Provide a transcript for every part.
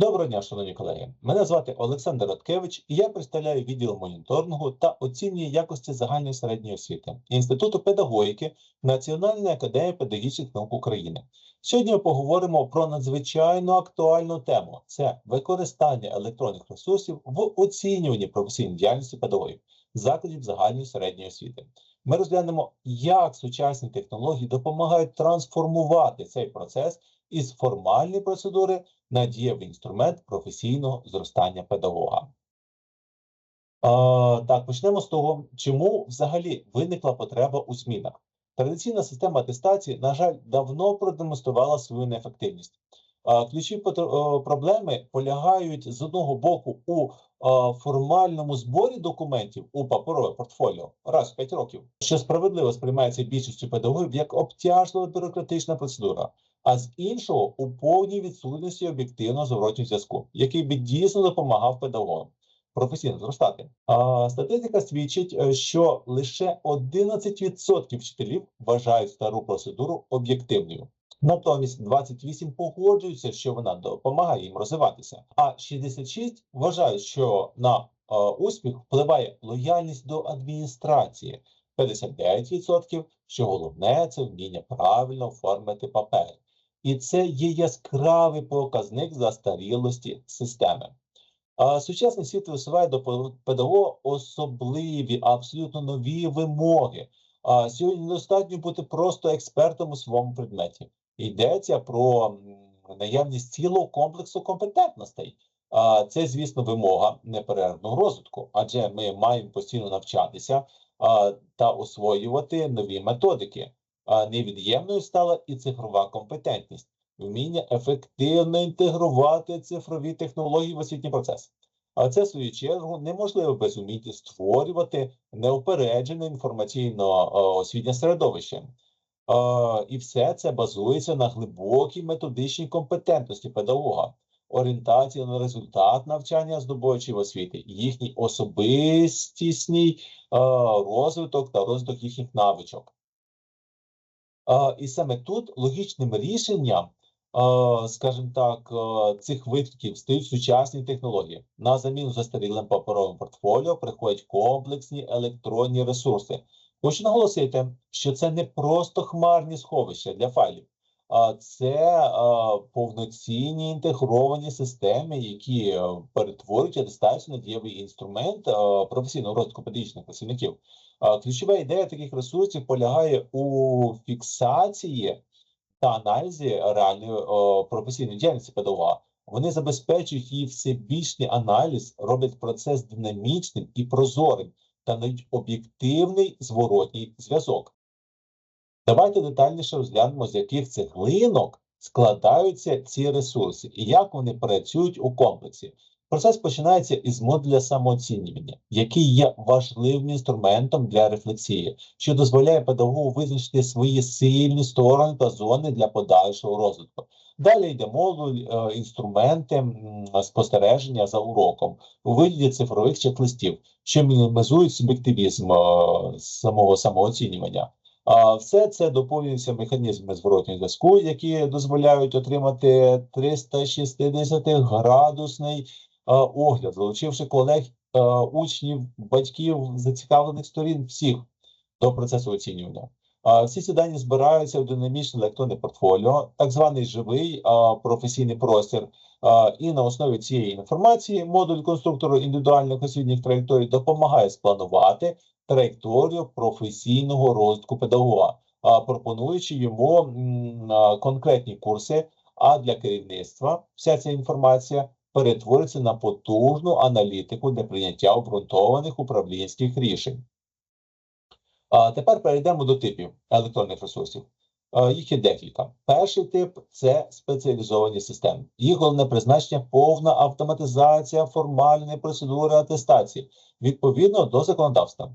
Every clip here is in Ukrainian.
Доброго дня, шановні колеги. Мене звати Олександр Роткевич, і я представляю відділ моніторингу та оцінює якості загальної середньої освіти Інституту педагогіки Національної академії педагогічних наук України. Сьогодні ми поговоримо про надзвичайно актуальну тему: це використання електронних ресурсів в оцінюванні професійної діяльності педагогів закладів загальної середньої освіти. Ми розглянемо, як сучасні технології допомагають трансформувати цей процес із формальної процедури на дієвий інструмент професійного зростання педагога. А, так, почнемо з того, чому взагалі виникла потреба у змінах. Традиційна система атестації, на жаль, давно продемонструвала свою неефективність. Е, проблеми полягають з одного боку у е, формальному зборі документів у паперове портфоліо раз в 5 років, що справедливо сприймається більшістю педагогів як обтяжлива бюрократична процедура а з іншого у повній відсутності об'єктивного зворотнього зв'язку, який би дійсно допомагав педагогам професійно зростати. А статистика свідчить, е, що лише 11% вчителів вважають стару процедуру об'єктивною. Натомість 28 погоджуються, що вона допомагає їм розвиватися, а 66 вважають, що на е, успіх впливає лояльність до адміністрації. 59%, що головне це вміння правильно оформити папери. І це є яскравий показник застарілості системи. Сучасний світ висуває до педагога особливі, абсолютно нові вимоги. Сьогодні недостатньо бути просто експертом у своєму предметі. Йдеться про наявність цілого комплексу компетентностей. Це, звісно, вимога неперервного розвитку, адже ми маємо постійно навчатися та освоювати нові методики. Невід'ємною стала і цифрова компетентність, вміння ефективно інтегрувати цифрові технології в освітній процес. А це, в свою чергу, неможливо без уміння створювати неупереджене інформаційно-освітнє середовище. І все це базується на глибокій методичній компетентності педагога, орієнтації на результат навчання здобувачів освіти, їхній особистісний е, розвиток та розвиток їхніх навичок. І саме тут логічним рішенням, скажімо так, цих витків стають сучасні технології. На заміну застарілим паперовим портфоліо приходять комплексні електронні ресурси. Хочу наголосити, що це не просто хмарні сховища для файлів, це е, повноцінні інтегровані системи, які е, перетворюють атестацію на дієвий інструмент е, професійного розвитку педагогічних працівників. Ключова ідея таких ресурсів полягає у фіксації та аналізі реальної професійної діяльності педагога. Вони забезпечують її всебічний аналіз, роблять процес динамічним і прозорим та надають об'єктивний зворотній зв'язок. Давайте детальніше розглянемо, з яких цеглинок складаються ці ресурси і як вони працюють у комплексі. Процес починається із модуля самооцінювання, який є важливим інструментом для рефлексії, що дозволяє педагогу визначити свої сильні сторони та зони для подальшого розвитку. Далі йде модуль, е, інструменти спостереження за уроком у вигляді цифрових чек-листів, що мінімізують суб'єктивізм е, самого самооцінювання. А все це доповнюється механізми зворотнього зв'язку, які дозволяють отримати 360 градусний огляд, залучивши колег, учнів, батьків, зацікавлених сторін всіх до процесу оцінювання. Всі ці дані збираються в динамічне електронне портфоліо, так званий живий професійний простір. І на основі цієї інформації модуль конструктору індивідуальних освітніх траєкторій допомагає спланувати траєкторію професійного розвитку педагога, пропонуючи йому конкретні курси. А для керівництва вся ця інформація перетвориться на потужну аналітику для прийняття обґрунтованих управлінських рішень. Тепер перейдемо до типів електронних ресурсів. Їх є декілька. Перший тип це спеціалізовані системи. Їх головне призначення повна автоматизація формальної процедури атестації відповідно до законодавства.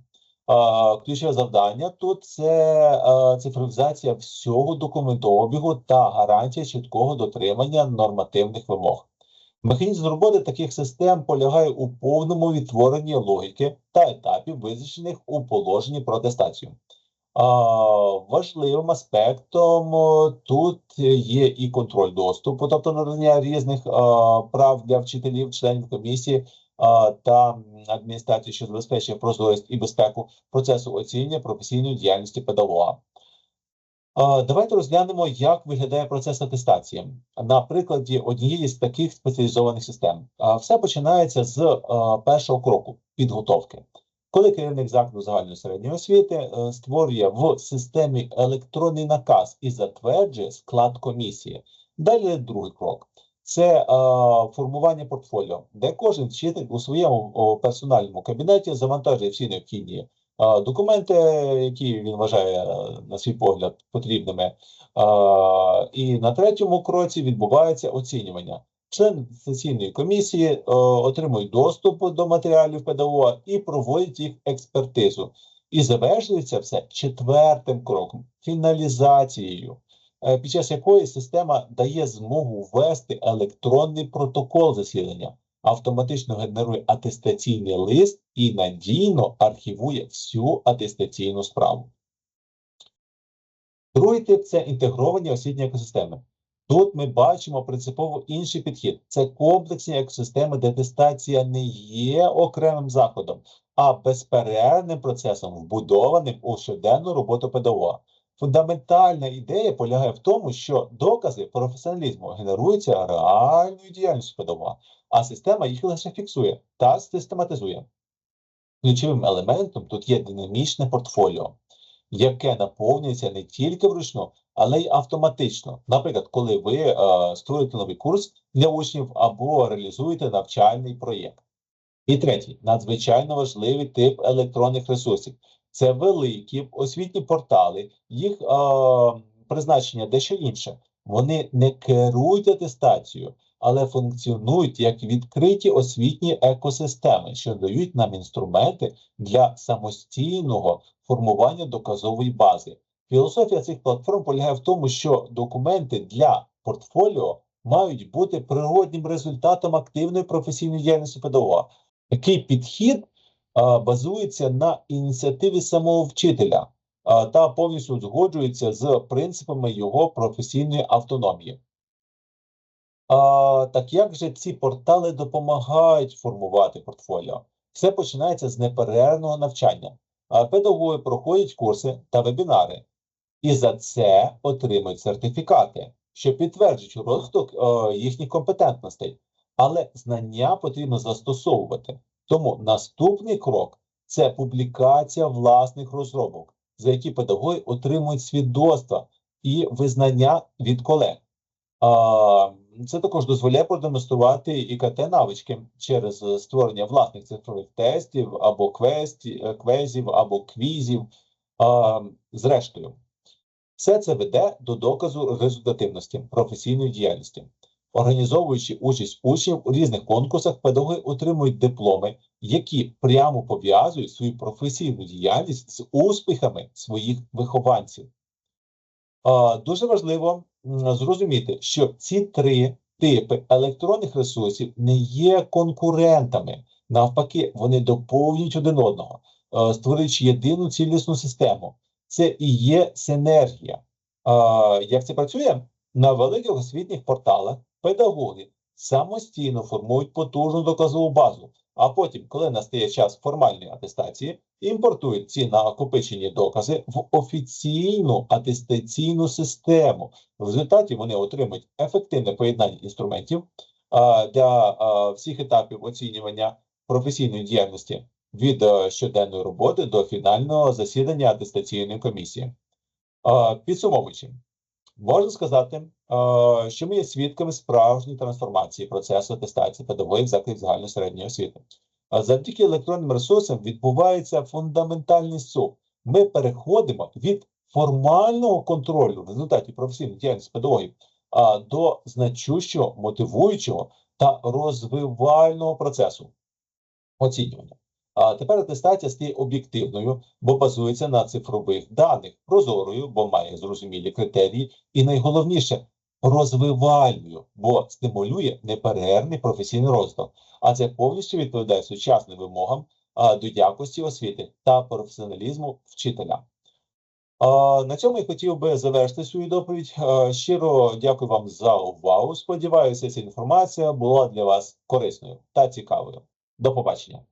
Ключове завдання тут це цифровізація всього документообігу та гарантія чіткого дотримання нормативних вимог. Механізм роботи таких систем полягає у повному відтворенні логіки та етапів, визначених у положенні про атестацію. Важливим аспектом тут є і контроль доступу, тобто надання різних прав для вчителів, членів комісії та адміністрації, що забезпечує прозорість і безпеку процесу оцінювання професійної діяльності педагога. Давайте розглянемо, як виглядає процес атестації на прикладі однієї з таких спеціалізованих систем. Все починається з першого кроку підготовки. Коли керівник закладу загальної середньої освіти е, створює в системі електронний наказ і затверджує склад комісії. Далі другий крок це формування портфоліо, де кожен вчитель у своєму персональному кабінеті завантажує всі необхідні документи, які він вважає е, на свій погляд потрібними. І на третьому кроці відбувається оцінювання. Члени сесійної комісії е, отримують доступ до матеріалів педагога і проводять їх експертизу. І завершується все четвертим кроком фіналізацією, е, під час якої система дає змогу ввести електронний протокол засідання, автоматично генерує атестаційний лист і надійно архівує всю атестаційну справу. Другий тип це інтегровані освітні екосистеми. Тут ми бачимо принципово інший підхід. Це комплексні екосистеми, де атестація не є окремим заходом, а безперервним процесом, вбудованим у щоденну роботу педагога. Фундаментальна ідея полягає в тому, що докази професіоналізму генеруються реальною діяльністю педагога, а система їх лише фіксує та систематизує. Ключовим елементом тут є динамічне портфоліо, яке наповнюється не тільки вручну, але й автоматично. Наприклад, коли ви е, створюєте новий курс для учнів або реалізуєте навчальний проєкт. І третій надзвичайно важливий тип електронних ресурсів це великі освітні портали, їх е, призначення дещо інше. Вони не керують атестацією, але функціонують як відкриті освітні екосистеми, що дають нам інструменти для самостійного формування доказової бази. Філософія цих платформ полягає в тому, що документи для портфоліо мають бути природнім результатом активної професійної діяльності педагога. Такий підхід базується на ініціативі самого вчителя та повністю узгоджується з принципами його професійної автономії. А, так як же ці портали допомагають формувати портфоліо? Все починається з неперервного навчання. А, педагоги проходять курси та вебінари, і за це отримують сертифікати, що підтверджують розвиток е, їхніх компетентностей. Але знання потрібно застосовувати. Тому наступний крок це публікація власних розробок, за які педагоги отримують свідоцтва і визнання від колег. Це також дозволяє продемонструвати ІКТ навички через створення власних цифрових тестів або е, квезів, або квізів. Зрештою, все це веде до доказу результативності професійної діяльності. Організовуючи участь учнів у різних конкурсах, педагоги отримують дипломи, які прямо пов'язують свою професійну діяльність з успіхами своїх вихованців. Дуже важливо зрозуміти, що ці три типи електронних ресурсів не є конкурентами. Навпаки, вони доповнюють один одного, створюючи єдину цілісну систему. Це і є синергія. Як це працює? На великих освітніх порталах педагоги самостійно формують потужну доказову базу, а потім, коли настає час формальної атестації, імпортують ці накопичені докази в офіційну атестаційну систему. В результаті вони отримують ефективне поєднання інструментів а, для а, всіх етапів оцінювання професійної діяльності від е, щоденної роботи до фінального засідання атестаційної комісії. А, Підсумовуючи, можна сказати, е, що ми є свідками справжньої трансформації процесу атестації педагогів закладів загальної середньої освіти. Завдяки електронним ресурсам відбувається фундаментальний сув. Ми переходимо від формального контролю в результаті професійної діяльності педагогів до значущого мотивуючого та розвивального процесу оцінювання. А тепер атестація стає об'єктивною, бо базується на цифрових даних, прозорою, бо має зрозумілі критерії, і найголовніше розвивальною, бо стимулює неперервний професійний розвиток. А це повністю відповідає сучасним вимогам а, до якості освіти та професіоналізму вчителя. А, На цьому я хотів би завершити свою доповідь. Е, Щиро дякую вам за увагу. Сподіваюся, ця інформація була для вас корисною та цікавою. До побачення.